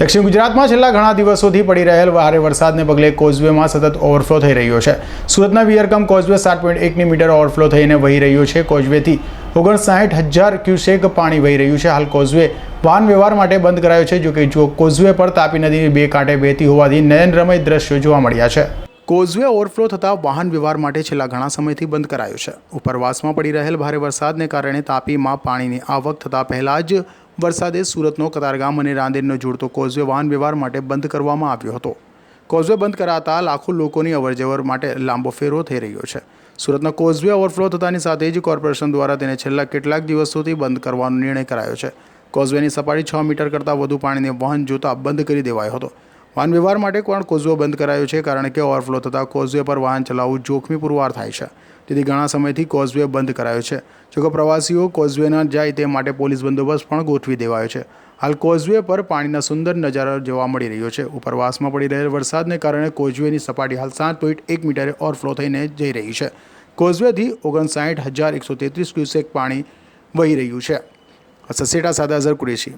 દક્ષિણ ગુજરાતમાં છેલ્લા ઘણા દિવસોથી પડી રહેલ ભારે વરસાદને પગલે કોઝવેમાં સતત ઓવરફ્લો થઈ રહ્યો છે. સુરતના વિયરકમ કોઝવે સાત પોઈન્ટ એકની મીટર ઓવરફ્લો થઈને વહી રહ્યો છે. કોઝવેથી ઓગણસાઠ હજાર ક્યુસેક પાણી વહી રહ્યું છે. હાલ કોઝવે વાહન વ્યવહાર માટે બંધ કરાયો છે, જોકે જો કોઝવે પર તાપી નદીની બે કાંઠે વહેતી હોવાથી નયનરમય દ્રશ્યો જોવા મળ્યા છે. કોઝવે ઓવરફ્લો થતાં વાહન વ્યવહાર માટે છેલ્લા ઘણા સમયથી બંધ કરાયો છે. ઉપરવાસમાં પડી રહેલ ભારે વરસાદને કારણે તાપીમાં પાણીની આવક થતાં પહેલાં જ વરસાદે સુરતનો કતારગામ અને રાંદેરનો જોડતો કોઝવે વાહન વ્યવહાર માટે બંધ કરવામાં આવ્યો હતો. કોઝવે બંધ કરાતા લાખો લોકોની અવરજવર માટે લાંબો ફેરો થઈ રહ્યો છે. સુરતના કોઝવે ઓવરફ્લો થતાની સાથે જ કોર્પોરેશન દ્વારા તેને છેલ્લા કેટલાક દિવસોથી બંધ કરવાનો નિર્ણય કરાયો છે. કોઝવેની સપાટી છ મીટર કરતાં વધુ પાણીને વહન જોતા બંધ કરી દેવાયો હતો. વાહન વ્યવહાર માટે પણ કોઝવે બંધ કરાયો છે? કારણ કે ઓવરફ્લો થતાં કોઝવે પર વાહન ચલાવવું જોખમી પુરવાર થાય છે. તેથી ઘણા સમયથી કોઝવે બંધ કરાયો છે. જોકે પ્રવાસીઓ કોઝવે ન જાય તે માટે પોલીસ બંદોબસ્ત પણ ગોઠવી દેવાયો છે. હાલ કોઝવે પર પાણીના સુંદર નજારો જોવા મળી રહ્યો છે. ઉપરવાસમાં પડી રહેલ વરસાદને કારણે કોઝવેની સપાટી હાલ સાત પોઈન્ટ એક મીટરે ઓવરફ્લો થઈને જઈ રહી છે. કોઝવેથી ઓગણસાઠ હજાર એકસો તેત્રીસ ક્યુસેક પાણી વહી રહ્યું છે. સસેટા સાદા અઝર કુરેશી.